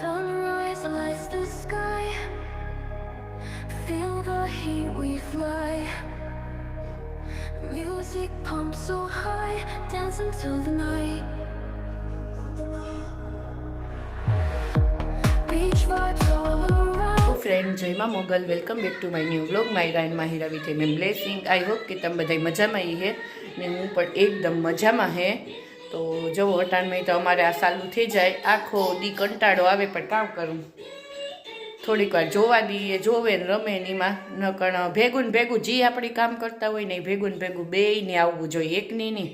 Sunrise lights the sky. Feel the heat we fly. Music pumps so high, dance until the night. Beach vibes all around. Friend જયમાં Mogal welcome back to my new vlog my Ryan Mahira with M blessing I hope કે તમે બધા મજામાં હી હે ને હું પણ એકદમ મજામાં હે તો જવો અટાણમાં તો અમારે આ સાલું થઈ જાય. આખો દી કંટાળો આવે, પણ કામ કરું. થોડીક વાર જોવા દઈએ, જોવે ને રમે ને એમાં. નકણ ભેગું ભેગું જે આપણે કામ કરતા હોય ને એ ભેગું ને ભેગું બેયને આવવું જોઈએ એકની નહીં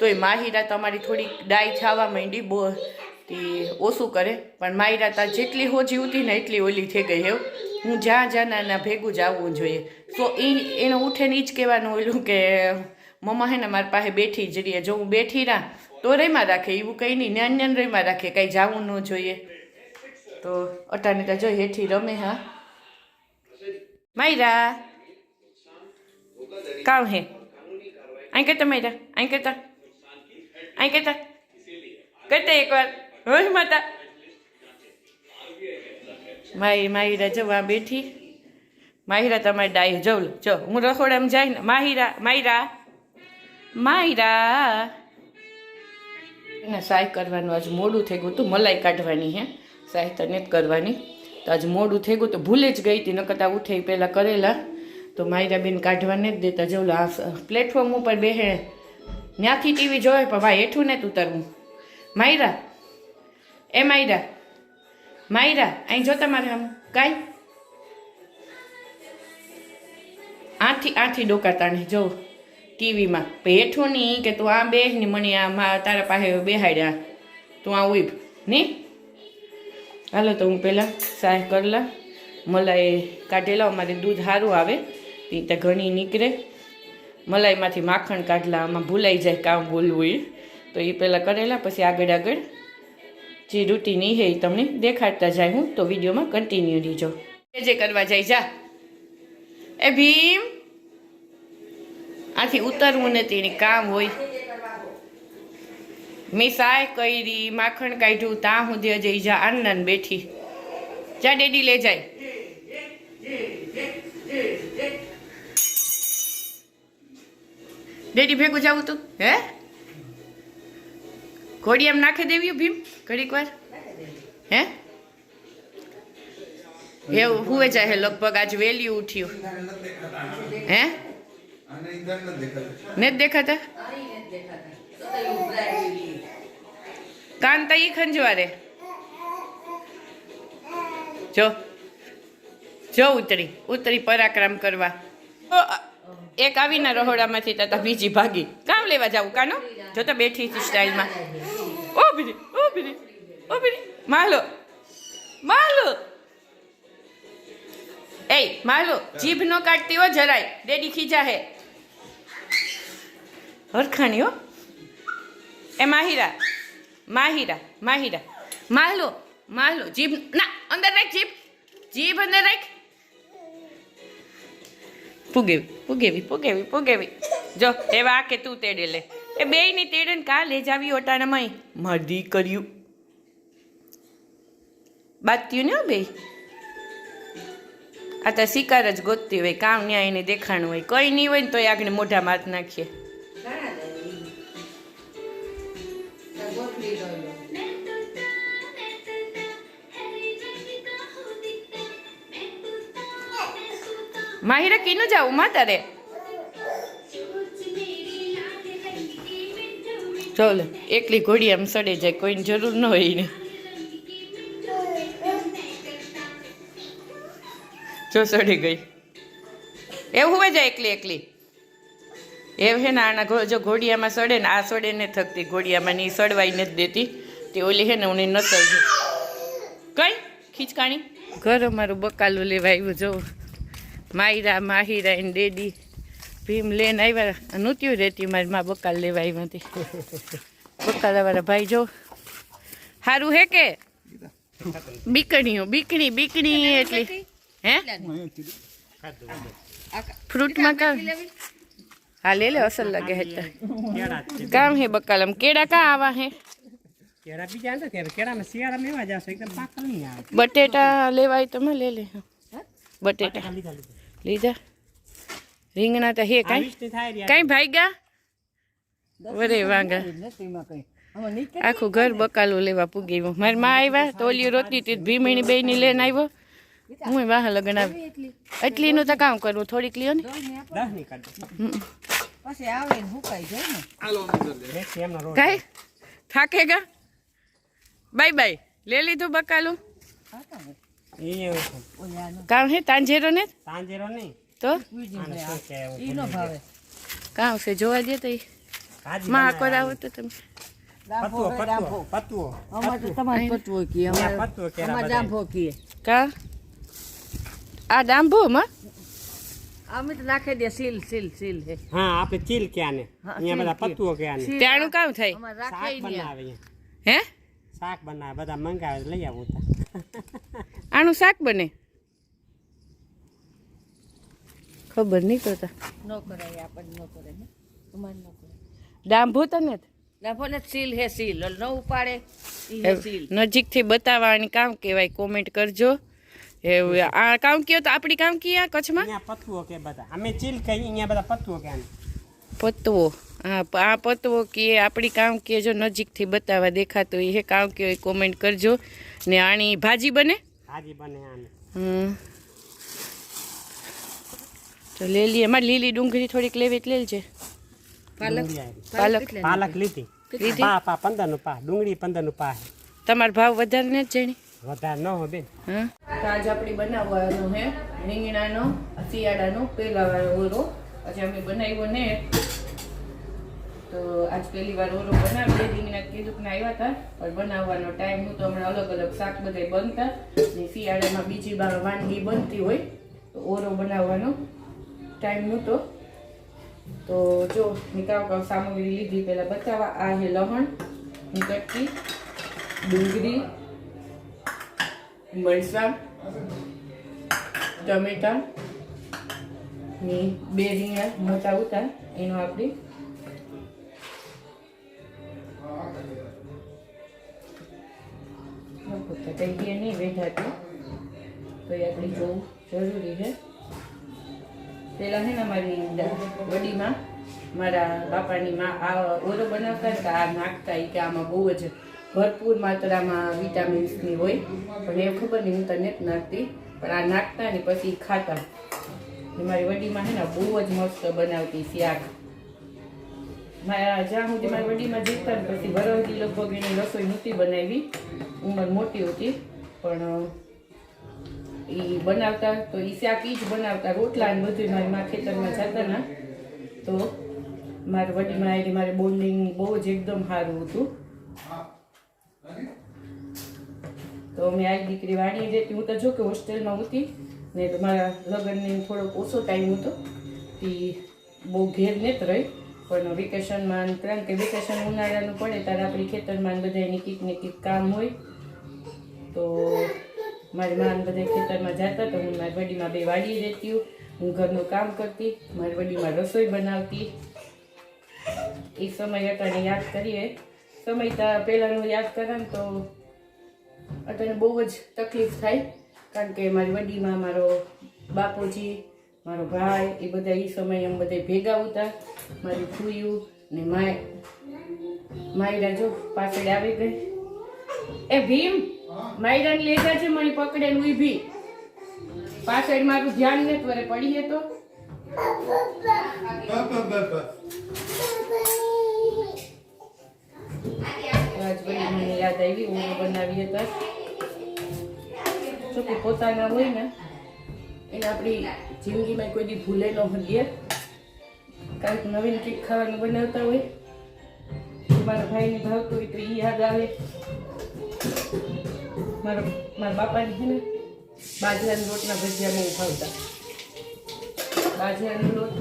તોય માહિરા તમારી થોડીક ડાય થવા માંડી, બો તે ઓછું કરે. પણ માહિરા તા જેટલી હોજી ઉતી ને એટલી ઓલી થઈ ગઈ હેવ હું જ્યાં જ્યાં નાના ભેગું જ આવવું જોઈએ. તો એ એને ઉઠે ને એ જ કહેવાનું ઓલું કે, મમ્મા હે ને મારી પાસે બેઠી જ રહીએ. જો હું બેઠી ના તો રેમાં રાખે એવું કંઈ નહીં. ન્યાન ન્યાન રેમાં રાખે, કાંઈ જવું ન જોઈએ. તો અટાને તો જો હેઠી રમે, હા. માયરા. કામ હે? અહીં કહેતા માયરા અહીં કહેતા અહીં કહેતા કહેતા એકવાર. હોય માતા. માય, માયરા આ બેઠી. માહિરા તમારી ડાય જવું જો, હું રસોડામાં જાય ને. માહિરા માયરા. માયરા. એને સાય કરવાનું, આજ મોડું થઈ ગયું હતું મલાઈ કાઢવાની હે. સાય તો જ કરવાની. તો આજ મોડું થઈ ગયું તો ભૂલે જ ગઈ હતી નકતા ઉઠે પહેલાં કરેલા. તો માયરા બેન કાઢવા નથી દેતા જવું આ પ્લેટફોર્મ ઉપર બેહે. ત્યાંથી ટીવી જોવે, પણ ભાઈ હેઠું ને ઉતરવું માયરા, એ માયરા માયરા, અહીં જો તમારે આમ, કાંઈ? આથી આથી ડોકા તાણે જો. ટીવીમાં. હેઠું નહીં કે તું આ બેહ ને મને આ તારા પાસે બેહાડ્યા. તું આ ઉભ નહીં હાલો તો હું પહેલાં સાહ કરલા મલાઈ કાઢેલા અમારે દૂધ સારું આવે. તે તો ઘણી નીકળે. મલાઈમાંથી માખણ કાઢલા, આમાં ભૂલાઈ જાય કામ બોલવું એ તો એ પહેલાં કરેલા, પછી આગળ આગળ. જે રૂટીન એ એ તમને દેખાડતા જાય હું, તો વિડીયોમાં કન્ટિન્યુ લીજો જે કરવા જાય, જા. એ ભીમ! આથી ઉતરવું નથી એની કામ હોય. મેં સાય કરી માખણ કાઢ્યું ત્યાં સુધી અજય જા આનંદ બેઠી. જા ડેડી લે જાય. ડેડી ભેગું જવું તું હે? ઘોડી એમ નાખી દેવી ભીમ ઘડીક વાર? હે? એવું હુએ જાય હે લગભગ આજ વેલી ઉઠ્યું. હે? નથી દેખાતા. કાન તઈ ખંજવારે. જો. જો ઉતરી ઉતરી પરાક્રમ કરવા. એક આવીને રહોડામાંથી તતા બીજી ભાગી. કામ લેવા જાવું કાનો? જો તો બેઠી હતી સ્ટાઇલમાં. ઓ બીરી ઓ બીરી ઓ બીરી માલો. માલો. એ માલો, જીભ નો કાઢતી હો જરાય. ડેડી ખીજા હે હરખાણી હો. એ માહિરા માહિરા માહિરા. માહલો માલો જીભ, ના, અંદર રાખ જીભ. જીભ અંદર રાખ. પુગેવી પુગેવી પુગેવી પુગેવી. જો એવા કે તું તેડે લે. એ બે ની તેડે ને કા લે જાવી ઓટાણામાં મરદી કર્યું. બાત્યું ને બે આ તો શિકાર જ ગોતતી હોય, કામ ન્યાય એને દેખાણું હોય. કંઈ નહીં હોય ને તોય આગળ મોઢા માથ નાખીએ. માહિરા કીનું જાવું માં તારે ચાલો, એકલી ઘોડી આમ સડે જાય, કોઈની જરૂર ન હોય એને. જો સડી ગઈ. એવું હોય જાય એકલી એકલી? એવું હે ને આના જો ઘોડિયામાં સડે ને, આ સડે ને થકતી ઘોડિયામાં ની સડવાઈ નથી દેતી. તે ઓલી હે ને, હું નસલ છે કઈ? ખીચકાણી? ઘર અમારું બકાલું લેવા આવ્યું, જો. માયરા માહિરા એને ડેડી ભીમ લઈને આવ્યા. નૂત્યું રહેતી મારી માં બકાલ લેવા આવી હતી બકાલાવાળા ભાઈ જો. સારું હે કે? બીકણીઓ બીકણી બીકણી એટલી. હે? ફ્રૂટમાં કામ હા લે લે અસલ લાગે હે કામ હે બકાલમ. કેડા કા આવા હે? બટેટા લેવાય તો લે લે. બટેટા. લીધા. રીંગણા તો હે કઈ. કાંઈ ભાગ્યા? વરે વાંગા. આખું ઘર બકાલું લેવા પૂગી મારી માં આવ્યા તોલિયું રોતી હતી ભીમણી બેની લઈને આવ્યો. હું વાહ લગન આવી એટલીનું તો કામ કરવું થોડીક લ્યો ને. કઈ ની કાઢો હમ. પછી આવે ને હુકાઈ જાય ને. મેક્સી એમનો રોડ કાંઈ? થાકે ગા? Bye bye. લે લીધું બકાલું. એ ઓલાનો કામ હે? તાંજેરો ને? તાંજેરો નહીં. તો? બીજી આને શું કે એવું ઈ નો ભાવે. કામ છે જોવા દે તો માં આકો આવો તો તમે આ ડાંભો માં અમે તો નાખી દે સીલ સીલ સીલ હે. હા આપણે ચીલ કે આને અહીંયા બધા પત્તુઓ કે આને સીલ. ત્યાંનું કામ થાય. અમારે શાક રાખે ઈ નહીં બનાવે અહીંયા. હે? શાક બનાવે બધા મંગાવે લઈ આવું તા. આનું શાક બને? ખબર નહીં તો નો કરાય આપણને ન કરે ડાંભો તને જ. ડાંફો ને સીલ હે સીલ. ન ઉપાડે સીલ. નજીકથી બતાવવાની કામ કહેવાય કોમેન્ટ કરજો. એવું આ કામ કયો તો આપણી કામ કીયા કચ્છમાં? પતવો કે બધા. અમે ચીલ કહીએ અહીંયા બધા પતવો કે પતવો. હા આ પતવો કે આપણી કામ કે જો નજીકથી બતાવવા દેખાતો હોય એ કામ કે કોમેન્ટ કરજો. ને આની ભાજી બને? ભાજી બને આને. તો લે લઈએ. એમાં લીલી ડુંગળી થોડીક લેવી એટલે લેજે. પાલક? પાલક પાલક લીધી. લીધી? પા પા પંદરનું પા. ડુંગળી પંદરનું પા તમારો ભાવ વધારે ને જ જણી? વધારે ન હો બેન. હા તો આજ આપણે બનાવવાનો હે રીંગણાનો શિયાળાનો પહેલા ઓરો પછી અમે બનાવ્યો ને તો આજ પહેલી વાર ઓરો બનાવીએ રીંગણા કીધું કે આવ્યા હતા પણ બનાવવાનો ટાઈમ હું તો હમણાં અલગ અલગ શાક બધા બનતા. ને શિયાળામાં બીજી બાર વાનગી બનતી હોય, તો ઓરો બનાવવાનો ટાઈમ નહોતો. તો જો, મેં કાવ સામગ્રી લીધી. પહેલાં બતાવવા, આ છે લહણની કટકી, ડુંગળી, મરચાં, ટમેટા, ની બે રીંગણા મોટા ઉતા એનો આપણી કંઈ બે નહીં વેઠાતું તો એ આપણે જોવું જરૂરી છે. પહેલાં છે ને મારી વડીમાં, મારા બાપાની માં આ ઓરો બનાવતા હતા, આ નાખતા ઈ કે આમાં બહુ જ ભરપૂર માત્રામાં વિટામિન્સની હોય. પણ એ ખબર નહીં, હું તો નથી નાખતી. પણ આ નાખતા ને પછી ખાતા. મારી વડીમાં છે ને બહુ જ મસ્ત બનાવતી શાક. મારા જ્યાં સુધી મારી વડીમાં જીતતા ને પછી વરવતી લગભગ એની રસોઈ નહોતી બનાવી. ઉંમર મોટી હતી, પણ એ બનાવતા, તો એ શાક એ જ બનાવતા, રોટલા ને બધું મારી મા ખેતરમાં જતા ના. તો મારી વડીમાં આવી મારે બોન્ડિંગ બહુ જ એકદમ સારું હતું. તો અમે આ દીકરી વાણી રહેતી હું તો જો કે હોસ્ટેલમાં હતી, ને તો મારા લગ્નને થોડોક ઓછો ટાઈમ હતો. એ બહુ ઘેર નથી રહી. પણ વેકેશનમાં કારણ કે વેકેશન ઉનાળાનું પડે ત્યારે આપણી ખેતરમાં બધા એની કંઈક ને કંઈક કામ હોય. તો મારી માન બધા ખેતરમાં જતા તો હું મારી વડીમાં બે વાડી રહેતી હું. ઘરનું કામ કરતી, મારી વડીમાં રસોઈ બનાવતી. એ સમય અટાણે યાદ કરીએ. સમય તો પહેલાંનું યાદ કરે તો અટાણે બહુ જ તકલીફ થાય. કારણ કે મારી વડીમાં મારો બાપુજી મારો ભાઈ, એ બધા એ સમયે એમ બધા ભેગા હતા મારી ફૂયું ને માય માયરા જો પાછળ આવી ગઈ. એ ભીમ, માયરાને લેતા છે મને પકડે ઊભી પાછળ મારું ધ્યાન ને ત્વરે પડી તો. રાજભાઈ, મને યાદ આવી હું બનાવી હતા. જો પોતાના હોય ને. એને આપણી જિંદગીમાં કોઈ દી ભૂલે ન હલીએ કાંઈક નવીન કંઈક ખાવાનું બનાવતા હોય મારા ભાઈને ભાવતું હોય તો એ યાદ આવે. મારા મારા બાપાને છે ને, બાજરાના રોટના ભજીયા બહુ ભાવતા. બાજરાનો લોટ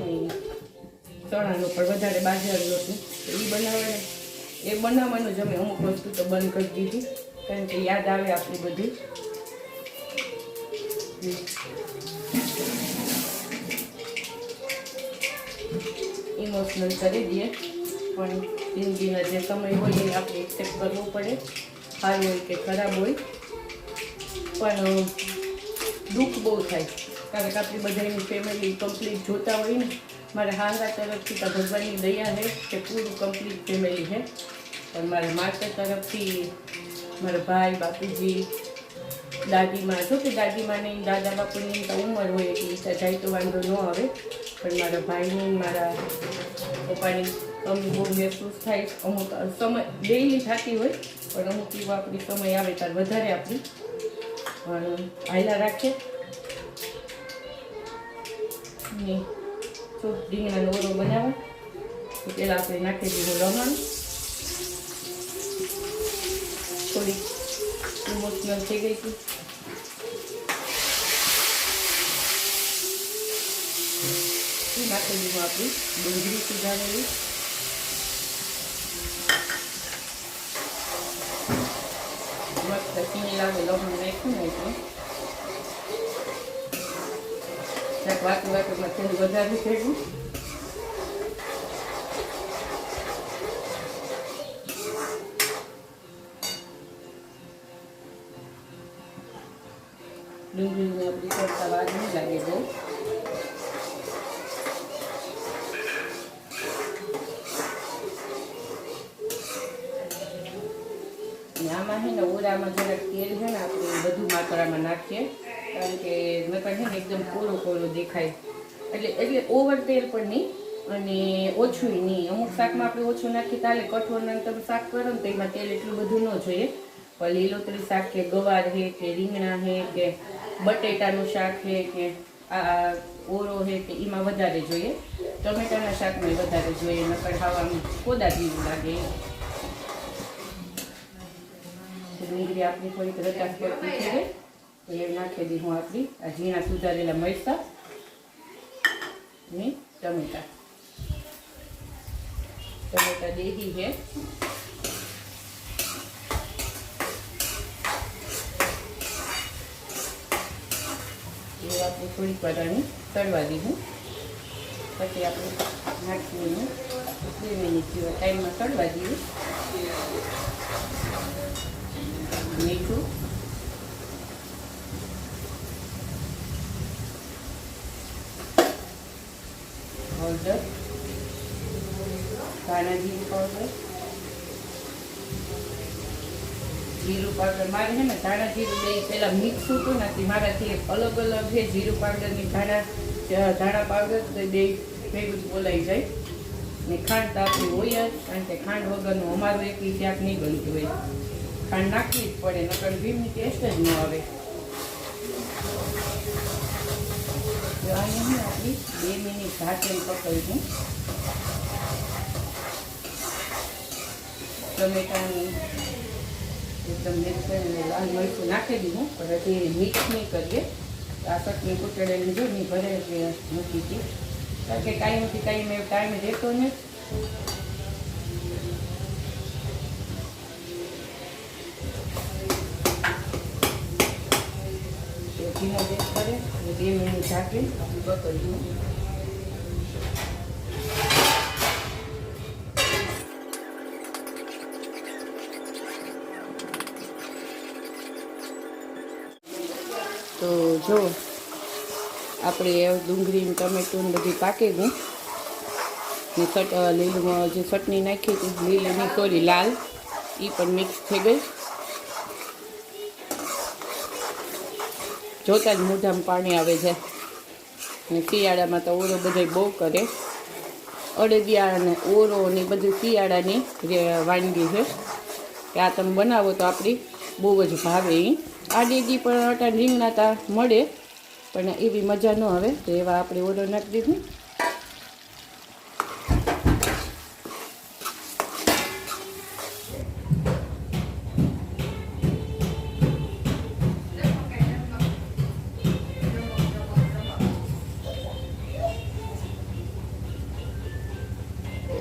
ચણાનો પણ વધારે બાજરાનો લોટ એ બનાવે એ બનાવવાનું જ અમે અમુક વસ્તુ તો બંધ કરી દીધી, કારણ કે યાદ આવે આપણું બધું. ઇમોશનલ કરી દઈએ. પણ જિંદગીના જે સમય હોય એ આપણે એક્સેપ્ટ કરવો પડે. સારું હોય કે ખરાબ હોય. પણ દુઃખ બહુ થાય. કારણ કે આપણી બધાની ફેમિલી કમ્પ્લીટ જોતા હોય ને, મારા હાંગા તરફથી તો ભગવાનની દયા છે કે પૂરું કમ્પ્લીટ ફેમિલી છે. પણ મારા માતા તરફથી, મારા ભાઈ, બાપુજી, દાદીમાં, જો કે દાદીમાને, દાદા બાપુની તો ઉંમર હોય એટલે ઈચ્છા જાય તો વાંધો ન આવે. પણ મારા ભાઈની મારા પપ્પાની કમી બહુ મહેસૂસ થાય અમુક સમય ડેઈલી થતી હોય, પણ અમુક એવો આપણી સમય આવે ત્યારે વધારે આપણી. પણ હાયલા રાખે. ને જો રીંગણાનો ઓરો બનાવો, તો પહેલાં આપણે નાખી દીધું લવણ થોડીક ઇમોશનલ થઈ ગઈ હતી એ હું આપણી ડુંગળી સુધારેલી. મસ્ત લાગે લવણ નાખ્યું ને એટલે. ક્યાંક વાતું વાતુમાં થોડું વધારે થઈ ગયું ડુંગળીને આપણી કરતા વાર નહીં લાગે બહુ. છે જરાક તેલ છે ને આપણે વધુ માત્રામાં નાખીએ. કારણ કે નકર છે ને એકદમ કોરો કોરો દેખાય. એટલે એટલે ઓવર તેલ પણ નહીં અને ઓછું નહીં. અમુક શાકમાં આપણે ઓછું નાખીએ તાલે કઠોળના તમે શાક કરો ને તો એમાં તેલ એટલું બધું ન જોઈએ. પણ લીલોતરી શાક કે ગવાર છે, કે રીંગણા છે, કે બટેટાનું શાક છે, કે આ ઓરો છે, કે એમાં વધારે જોઈએ. ટમેટાના શાકમાં વધારે જોઈએ, નકર ખાવામાં કોદા જેવું લાગે. ડુંગળી આપણી થોડીક થઈ તો એ નાખી દી હું આપણી, આ ઝીણા સુધારેલા મરચાં ને ટમેટા. ટમેટા દેહી છે. એ આપણે થોડીક વાર આને તળવા દીધું. પછી આપણે નાખીને, બે મિનિટ જેવા ટાઈમમાં તળવા દઈએ ધાણા જીરું પાવડર જીરું પાવડર મારે છે ને, ધાણા જીરું બે પહેલાં મિક્સ હતું નથી મારાથી એક અલગ અલગ છે જીરું પાવડરની ધાણા ધાણા પાવડર, તો બે ભેગું બોલાઈ જાય. ને ખાંડ તો આપણી હોય જ, કારણ કે ખાંડ વગરનું અમારું એકલી ક્યાંક નહીં બનતું હોય. ખાંડ નાખવી જ પડે, નકર ભીમની ટેસ્ટ જ ન આવે. અહીંયા આપણી બે મિનિટ ઢાંકીને પકડીશું ટમેટાની એકદમ મિક્સ કરીને લાલ મરચું નાખી દીધું પણ હજી મિક્સ નહીં કરીએ. આ ચટણી કૂટડેલી જો ની ભરે કે મૂકી હતી. કારણ કે કાંઈ નથી કાંઈ મેં ટાઈમ રહેતો નથી તો ધીમો ગેસ કરે અને બે મિનિટ ઢાંકી બકરીનું તો જો, આપણે ડુંગળી ટમેટું બધી પાકી ગયું ને ચટ લીલું જે ચટણી નાખી હતી, લીલીની સોરી લાલ એ પણ મિક્સ થઈ ગઈ. જોતા જ મોઢામાં પાણી આવે છે. ને શિયાળામાં તો ઓરો બધો બહુ કરે. અડદિયા અને ઓરો ને બધી શિયાળાની વાનગી છે. કે આ તમે બનાવો તો આપણી બહુ જ ભાવે એ આ દીદી પણ અટા રીંગણા તા મળે, પણ એવી મજા ન આવે, તો એવા આપણે ઓલો નાખી દીધું.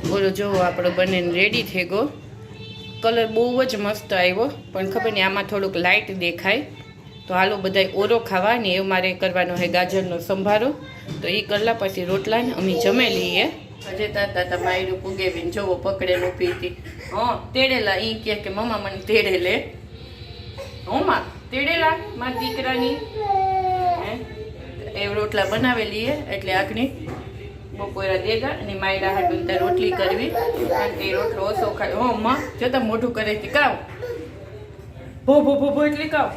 બોલો, જો આપણો બને રેડી થઈ ગયો. કલર બહુ જ મસ્ત આવ્યો. પણ ખબર નહીં, આમાં થોડુંક લાઇટ દેખાય. તો હાલો બધાય ઓરો ખાવા ને એ મારે કરવાનો હે ગાજરનો સંભારો. તો એ કરલા પછી રોટલાને અમે જમે લઈએ. હજે તાતા તા માયરું પુગેવીને જોવો, પકડે ને ઊભી હતી. હા, તેડેલા એ કહે કે મમ્મા, મને તેડે લે હો, માં, તેડેલા, મારા દીકરાની? એ રોટલા બનાવેલી એટલે આખની બપોરા દેગા અને માયરા હાટું ત્યાં રોટલી કરવી. અને તે રોટલો ઓછો ખાય. હો, માં તમે મોઢું કરે છે કાવ ભો ભો ભો ભો, એટલે કાવ